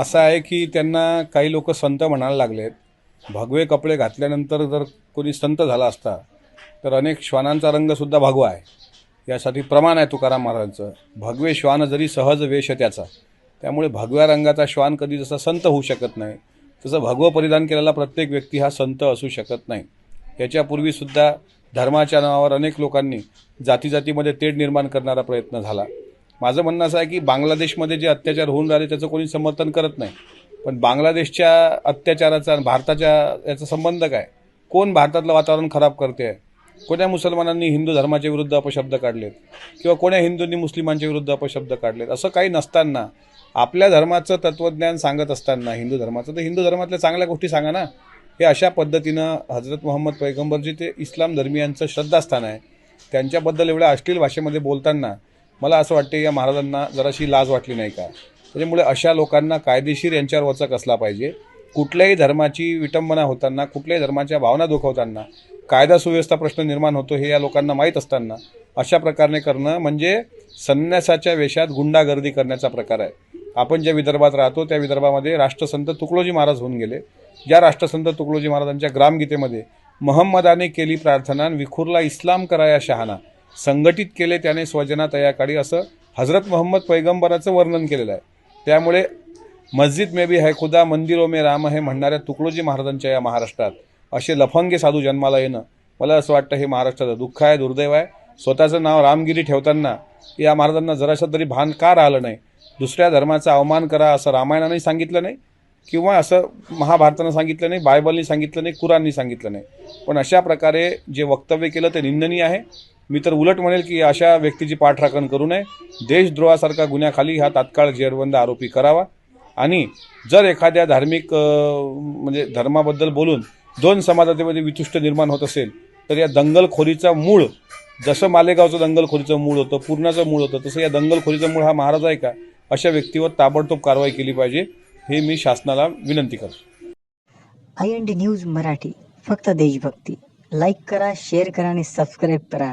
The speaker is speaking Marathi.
असं आहे की त्यांना काही लोक संत म्हणायला लागलेत भगवे कपडे घातल्यानंतर जर कोणी संत झाला असता तर अनेक श्वानांचा रंगसुद्धा भगवा आहे. यासाठी प्रमाण आहे तुकाराम महाराजांचं. भगवे श्वान जरी सहज वेश त्याचा त्यामुळे भगव्या रंगाचा श्वान कधी जसा संत होऊ शकत नाही तसं भगवं परिधान केलेला प्रत्येक व्यक्ती हा संत असू शकत नाही. याच्यापूर्वीसुद्धा धर्माच्या नावावर अनेक लोकांनी जाती जातीमध्ये तेढ निर्माण करणारा प्रयत्न झाला. माझं म्हणणं असं आहे की बांगलादेशमध्ये जे अत्याचार होऊन राहिले त्याचं कोणी समर्थन करत नाही. पण बांगलादेशच्या अत्याचाराचा आणि भारताच्या याचा संबंध काय? कोण भारतातलं वातावरण खराब करते? आहे कोण्या मुसलमानांनी हिंदू धर्माच्या विरुद्ध अपशब्द काढलेत? किंवा कोण्या हिंदूंनी मुस्लिमांच्या विरुद्ध अपशब्द काढलेत? असं काही नसताना आपल्या धर्माचं तत्त्वज्ञान सांगत असताना हिंदू धर्माचं तर हिंदू धर्मातल्या चांगल्या गोष्टी सांगा ना. हे अशा पद्धतीनं हजरत मोहम्मद पैगंबर जे ते इस्लाम धर्मियांचं श्रद्धास्थान आहे. त्यांच्याबद्दल एवढ्या अश्लील भाषेमध्ये बोलताना मला असं वाटते या महाराजांना जराशी लाज वाटली नाही का? त्याच्यामुळे अशा लोकांना कायदेशीर यांच्यावर वचक असला पाहिजे. कुठल्याही धर्माची विटंबना होताना कुठल्याही धर्माच्या भावना दुखवताना कायदा सुव्यवस्था प्रश्न निर्माण होतो हे या लोकांना माहीत असताना अशा प्रकारे करणं म्हणजे संन्यासाच्या वेशात गुंडागर्दी करण्याचा प्रकार आहे. आपण ज्या विदर्भात राहतो त्या विदर्भामध्ये राष्ट्रसंत तुकडोजी महाराज होऊन गेले. ज्या राष्ट्रसंत तुकडोजी महाराजांच्या ग्रामगीतेमध्ये महम्मदाने केली प्रार्थना विखुरला इस्लाम कराया शहाणा. संघटित केले त्याने स्वजना तयाकाळी असं हजरत मोहम्मद पैगंबराचं वर्णन केलेलं आहे. त्यामुळे मस्जिद मे बी है खुदा मंदिरो मे राम हे म्हणणाऱ्या तुकडोजी महाराजांच्या या महाराष्ट्रात असे लफंगे साधू जन्माला येणं मला असं वाटतं हे महाराष्ट्राचं दुःख आहे दुर्दैव आहे. स्वतःचं नाव रामगिरी ठेवताना या महाराजांना जराशा तरी भान का राहिलं नाही? दुसऱ्या धर्माचा अवमान करा असं रामायणाने सांगितलं नाही? किंवा असं महाभारतानं सांगितलं नाही बायबलनी सांगितलं नाही कुराणनी सांगितलं नाही? पण अशा प्रकारे जे वक्तव्य केलं ते निंदनीय आहे. मी तर उलट म्हणेल की अशा व्यक्तीची पाठराखण करू नये. देशद्रोहासारख्या गुन्ह्याखाली हा तात्काळ जेरबंद आरोपी करावा. आणि जर एखाद्या धार्मिक म्हणजे धर्माबद्दल बोलून दोन समाजामध्ये वितुष्ट निर्माण होत असेल तर या दंगलखोरीचा मूळ जसं मालेगावचं दंगलखोरीचं मूळ होतं पूर्णाचं मूळ होतं तसं या दंगलखोरीचं मूळ हा महाराज आहे का? अशा व्यक्तीवर ताबडतोब कारवाई केली पाहिजे हे मी शासनाला विनंती करतो. I N D news Marathi फक्त देशभक्ती. लाईक करा शेअर करा आणि सबस्क्राईब करा.